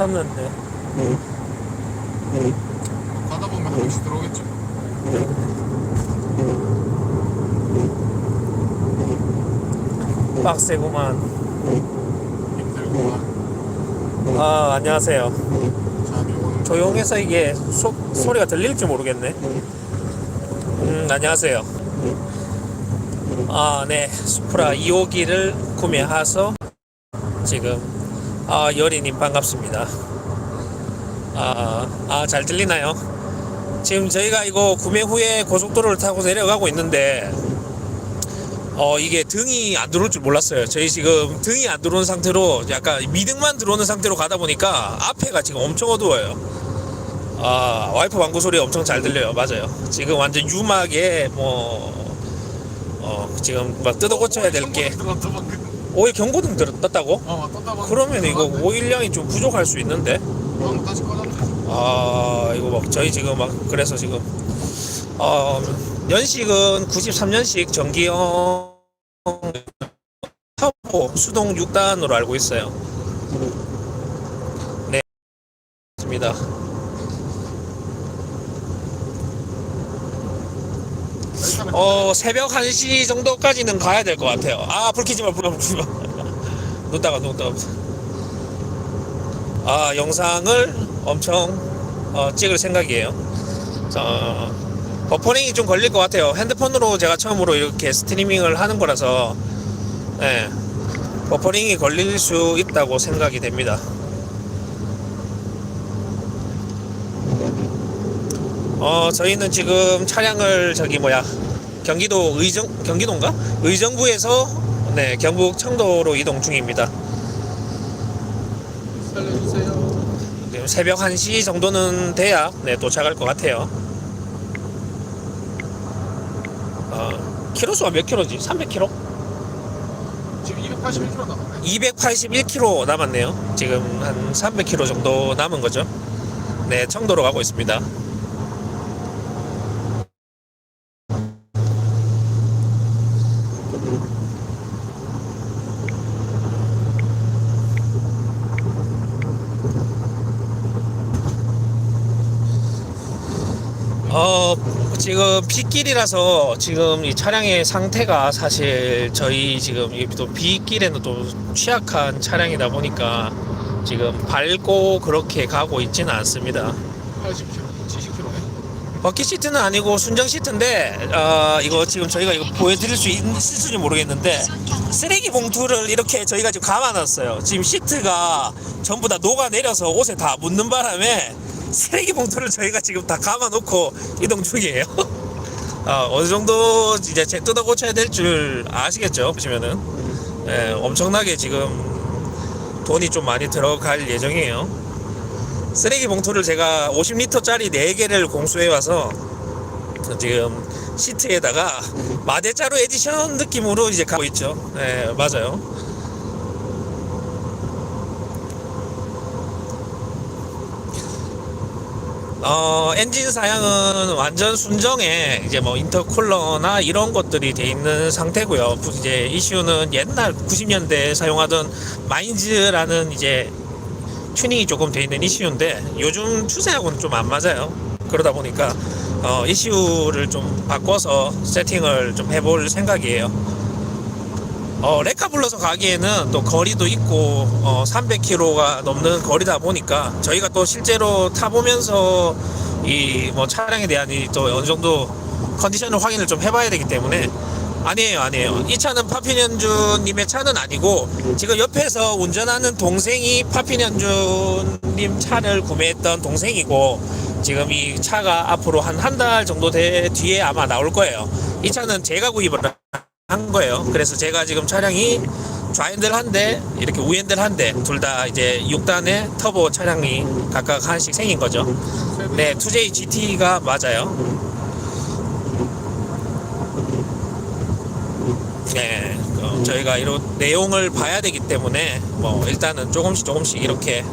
켰는데. 가다 보면 한 명씩 들어오겠죠. 빡세구만. 힘들구만. 아 안녕하세요. 조용해서 이게 소, 소리가 들릴지 모르겠네. 음 안녕하세요. 아 네. 수프라 2호기를 구매해서 지금 아 여린님 반갑습니다 아잘 들리나요 지금 저희가 이거 구매 후에 고속도로를 타고 내려가고 있는데 어 이게 등이 안 들어올 줄 몰랐어요. 저희 지금 등이 안 들어오는 상태로 약간 미등만 들어오는 상태로 가다 보니까 앞에가 지금 엄청 어두워요. 아 와이프 방구 소리 엄청 잘 들려요. 맞아요. 지금 완전 유막에 뭐 어, 지금 막 뜯어 고쳐야 될 게. 오일 경고등 들- 떴다고? 어 떴다 방금. 그러면 이거 오일량이 좀 부족할 수 있는데 형 다시 꺼졌네. 아 이거 막 저희 지금 막 그래서 지금 어 연식은 93년식 전기형 터보 수동 6단으로 알고 있어요. 네, 맞습니다. 일단은 어 새벽 1시 정도까지는 가야 될 것 같아요. 아 불 켜지 마, 불 켜지 마. 눈 따가. 아 영상을 엄청 어, 찍을 생각이에요. 자, 버퍼링이 좀 걸릴 것 같아요. 핸드폰으로 제가 처음으로 이렇게 스트리밍을 하는 거라서 네, 버퍼링이 걸릴 수 있다고 생각이 됩니다. 어 저희는 지금 차량을 저기 뭐야 경기도 의정 경기도인가 의정부에서 네 경북 청도로 이동 중입니다. 살려주세요. 지금 새벽 1시 정도는 돼야 네, 도착할 것 같아요. 어, 키로수가 몇 킬로지? 300킬로? 지금 281km 남았네. 281킬로 남았네요. 지금 한 300킬로 정도 남은 거죠. 네, 청도로 가고 있습니다. 어 지금 빗길이라서 지금 이 차량의 상태가 사실 저희 지금 이또 빗길에는 또 취약한 차량이다 보니까 지금 밟고 그렇게 가고 있지는 않습니다. 80km, 70km네. 버킷 시트는 아니고 순정 시트인데 어, 이거 지금 저희가 이거 보여드릴 수 있, 있을지 모르겠는데 쓰레기 봉투를 이렇게 저희가 지금 감아놨어요. 지금 시트가 전부 다 녹아 내려서 옷에 다 묻는 바람에 쓰레기 봉투를 저희가 지금 다 감아놓고 이동 중이에요. 어, 어느 정도 이제 제 뜯어 고쳐야 될 줄 아시겠죠? 보시면은 예, 엄청나게 지금 돈이 좀 많이 들어갈 예정이에요. 쓰레기 봉투를 제가 50리터짜리 4개를 공수해 와서 지금 시트에다가 마대자루 에디션 느낌으로 이제 가고 있죠. 네, 맞아요. 어, 엔진 사양은 완전 순정에 이제 뭐 인터쿨러나 이런 것들이 돼 있는 상태고요. 부- 이제 이슈는 옛날 90년대에 사용하던 마인즈라는 이제 튜닝이 조금 돼 있는 이슈인데 요즘 추세하고는 좀 안 맞아요. 그러다 보니까 어, 이슈를 좀 바꿔서 세팅을 좀 해볼 생각이에요. 어, 레카 불러서 가기에는 또 거리도 있고 어, 300km가 넘는 거리다 보니까 저희가 또 실제로 타보면서 이 뭐 차량에 대한 이 또 어느 정도 컨디션을 확인을 좀 해봐야 되기 때문에 아니에요 아니에요 이 차는 파피년주님의 차는 아니고 지금 옆에서 운전하는 동생이 파피년주님 차를 구매했던 동생이고 지금 이 차가 앞으로 한 한 달 정도 돼 뒤에 아마 나올 거예요 이 차는 제가 구입을 한 거예요. 그래서 제가 지금 차량이 좌핸들 한 대, 이렇게 우핸들 한 대, 둘 다 이제 6단의 터보 차량이 각각 하나씩 생긴 거죠. 네, 2J GT가 맞아요. 네, 어, 저희가 이런 내용을 봐야 되기 때문에 뭐 일단은 조금씩 조금씩 이렇게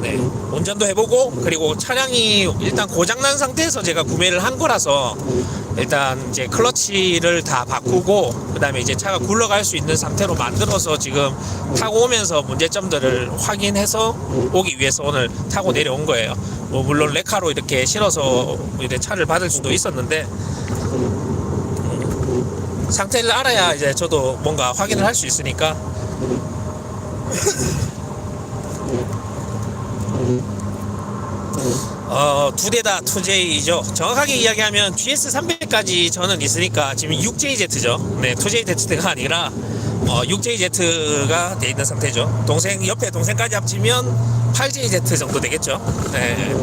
네, 운전도 해보고 그리고 차량이 일단 고장난 상태에서 제가 구매를 한 거라서 일단 이제 클러치를 다 바꾸고 그다음에 이제 차가 굴러갈 수 있는 상태로 만들어서 지금 타고 오면서 문제점들을 확인해서 오기 위해서 오늘 타고 내려온 거예요. 뭐 물론 레카로 이렇게 실어서 이제 차를 받을 수도 있었는데 음, 상태를 알아야 이제 저도 뭔가 확인을 할 수 있으니까 어, 두 대 다 2J이죠. 정확하게 이야기하면 GS300까지 저는 있으니까 지금 6JZ죠. 네, 2JZ가 아니라 어, 6JZ가 돼 있는 상태죠. 동생 옆에 동생까지 합치면 8JZ 정도 되겠죠. 네.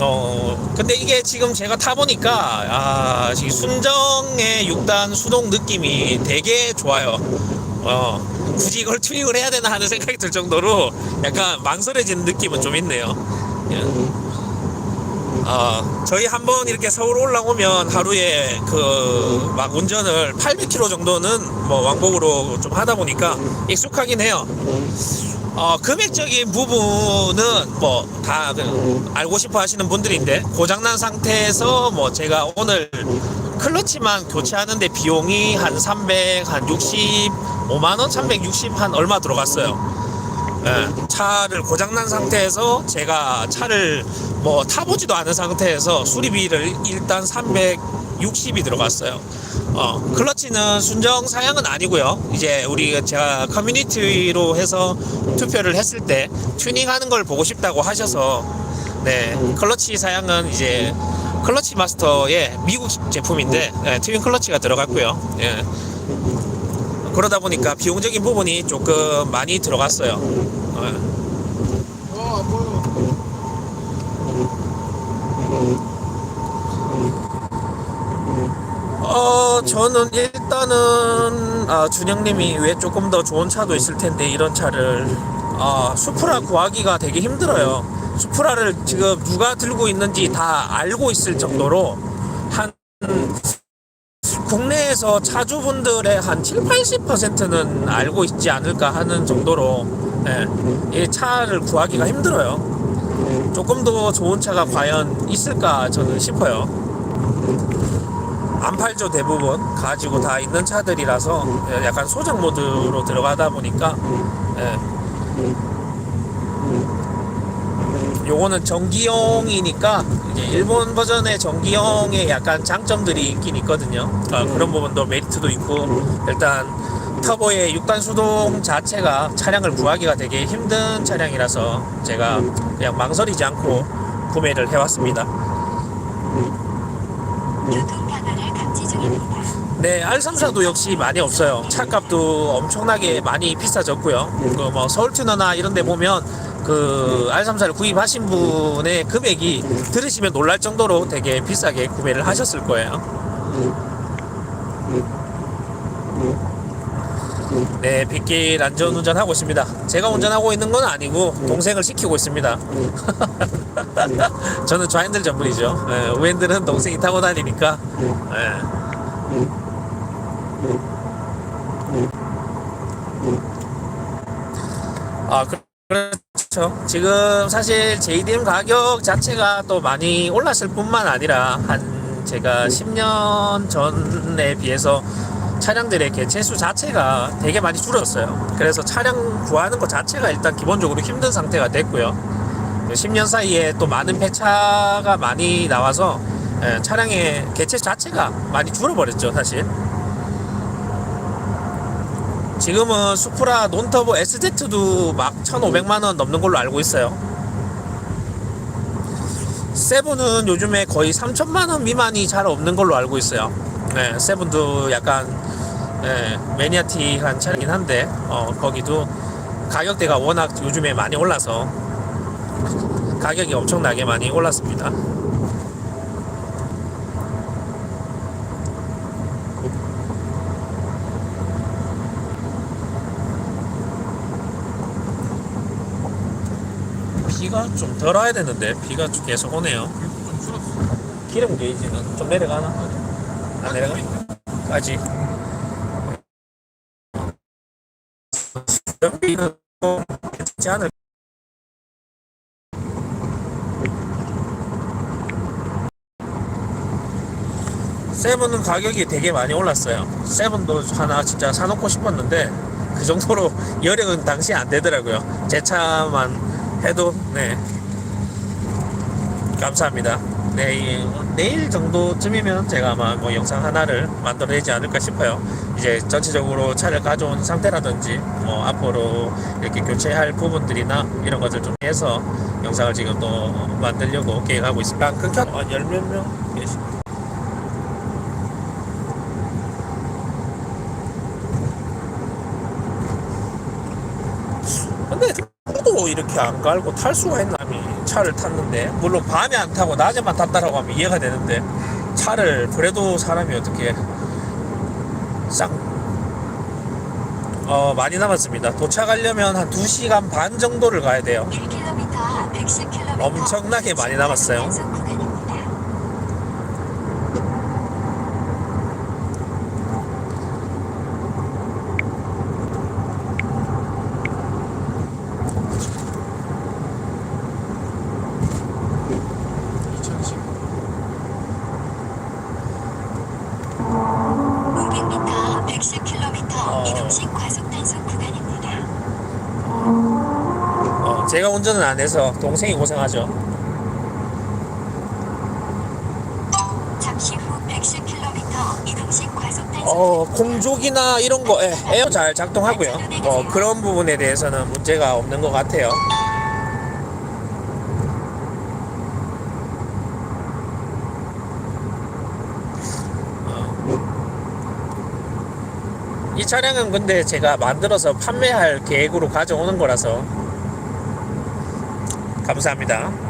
어, 근데 이게 지금 제가 타보니까, 아, 지금 순정의 6단 수동 느낌이 되게 좋아요. 어, 굳이 이걸 튜닝을 해야 되나 하는 생각이 들 정도로 약간 망설여지는 느낌은 좀 있네요. 예. 어, 저희 한번 이렇게 서울 올라오면 하루에 그 막 운전을 800km 정도는 뭐 왕복으로 좀 하다 보니까 익숙하긴 해요. 어, 금액적인 부분은 뭐 다 알고 싶어 하시는 분들인데 고장난 상태에서 뭐 제가 오늘 클러치만 교체하는데 비용이 한 300, 한 65만원? 360 한 얼마 들어갔어요. 예, 차를 고장난 상태에서 제가 차를 뭐 타보지도 않은 상태에서 수리비를 일단 360이 들어갔어요. 어, 클러치는 순정 사양은 아니고요. 이제 우리 제가 커뮤니티로 해서 투표를 했을 때 튜닝하는 걸 보고 싶다고 하셔서 네, 클러치 사양은 이제 클러치 마스터의 미국 제품인데 예, 튜닝 클러치가 들어갔고요. 예. 그러다 보니까 비용적인 부분이 조금 많이 들어갔어요. 어, 어, 저는 일단은 아, 준영님이 왜 조금 더 좋은 차도 있을 텐데 이런 차를 아, 수프라 구하기가 되게 힘들어요. 수프라를 지금 누가 들고 있는지 다 알고 있을 정도로 한 국내에서 차주분들의 한 7, 80%는 알고 있지 않을까 하는 정도로 예, 이 차를 구하기가 힘들어요. 조금 더 좋은 차가 과연 있을까 저는 싶어요. 안 팔죠 대부분 가지고 다 있는 차들이라서 예, 약간 소장 모드로 들어가다 보니까 예. 요거는 전기용이니까 이제 일본 버전의 전기용의 약간 장점들이 있긴 있거든요. 어, 그런 부분도 메리트도 있고 일단 터보의 6단 수동 자체가 차량을 구하기가 되게 힘든 차량이라서 제가 그냥 망설이지 않고 구매를 해왔습니다. 교통카메라 감 네, R34도 역시 많이 없어요. 차값도 엄청나게 많이 비싸졌고요. 그뭐 서울 튜너나 이런 데 보면 그 R34를 구입하신 분의 금액이 들으시면 놀랄 정도로 되게 비싸게 구매를 하셨을 거예요. 네, 빗길 안전 운전하고 있습니다. 제가 운전하고 있는 건 아니고 동생을 시키고 있습니다. 저는 좌핸들 전문이죠. 네, 우핸들은 동생이 타고 다니니까. 네. 아, 그- 그렇죠. 지금 사실 JDM 가격 자체가 또 많이 올랐을 뿐만 아니라 한 제가 10년 전에 비해서 차량들의 개체수 자체가 되게 많이 줄었어요. 그래서 차량 구하는 것 자체가 일단 기본적으로 힘든 상태가 됐고요. 10년 사이에 또 많은 폐차가 많이 나와서 예, 차량의 개체 자체가 많이 줄어버렸죠, 사실. 지금은 수프라 논터보 SZ도 막 1,500만원 넘는 걸로 알고 있어요. 세븐은 요즘에 거의 3천만원 미만이 잘 없는 걸로 알고 있어요. 네, 세븐도 약간 예, 매니아틱한 차량이긴 한데 어, 거기도 가격대가 워낙 요즘에 많이 올라서 가격이 엄청나게 많이 올랐습니다. 비가 좀 덜 와야 되는데 비가 좀 계속 오네요. 좀 줄었어. 기름 게이지는 좀 내려가나? 안 내려가? 아직. 여비는 괜찮지 않을 세븐은 가격이 되게 많이 올랐어요. 세븐도 하나 진짜 사놓고 싶었는데 그 정도로 여력은 당시 안 되더라고요. 제 차만 해도 네 감사합니다. 내일 내일 정도쯤이면 제가 아마 뭐 영상 하나를 만들어내지 않을까 싶어요. 이제 전체적으로 차를 가져온 상태라든지 뭐 앞으로 이렇게 교체할 부분들이나 이런 것들 좀 해서 영상을 지금 또 만들려고 계획하고 있습니다. 아, 끊겨 열몇 명. 근데 도 이렇게 안 갈고 탈 수가 있나 이 차를 탔는데 물론 밤에 안 타고 낮에만 탔다라고 하면 이해가 되는데 차를 그래도 사람이 어떻게 쌍 어, 많이 남았습니다. 도착하려면 한 2시간 반 정도를 가야 돼요. 1km 110km 엄청나게 많이 남았어요. 단속 구간입니다. 이천십. 500m 110km 어. 이동식 과속 단속 구간입니다. 어, 제가 운전은 안 해서 동생이 고생하죠. 잠시 후 110km 이동식 과속 단속 어, 공족이나 이런 거, 예, 에어 잘 작동하고요. 뭐 그런 부분에 대해서는 문제가 없는 것 같아요. 차량은 근데 제가 만들어서 판매할 계획으로 가져오는 거라서 감사합니다.